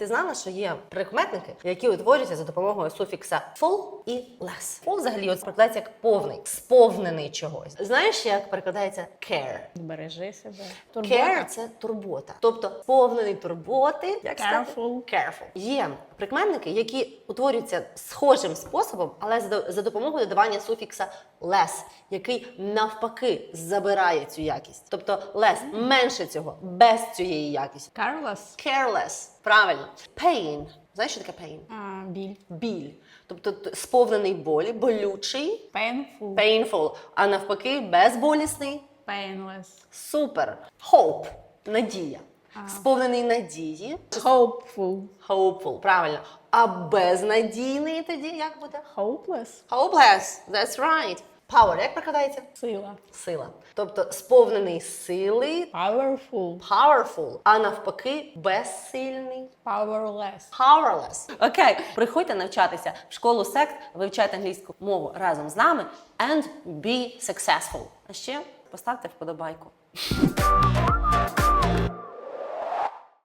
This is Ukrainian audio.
ти знала, що є прикметники, які утворюються за допомогою суфікса full і less? Full взагалі от перекладається як повний, сповнений чогось. Знаєш, як перекладається care? Бережи себе. Care – це турбота. Тобто сповнений турботи, як? Careful. Careful. Є прикметники, які утворюються схожим способом, але за, за допомогою додавання суфікса less, який навпаки забирає цю якість. Тобто less – менше цього, без цієї якісті. Careless. Careless. Правильно. Pain. Знаєш, що таке pain? А, біль. Біль. Тобто сповнений болі, болючий, Painful. painful, а навпаки, безболісний. Painless. Супер. Hope – надія. Сповнений надії. Hopeful. Hopeful, правильно. А безнадійний тоді як буде? Hopeless. Hopeless. That's right. Power, як прикладається? Сила. Сила. Тобто сповнений сили, Powerful. powerful, а навпаки, безсильний. Powerless. Powerless. Окей, приходьте навчатися в школу сект, вивчайте англійську мову разом з нами and be successful. А ще поставте вподобайку.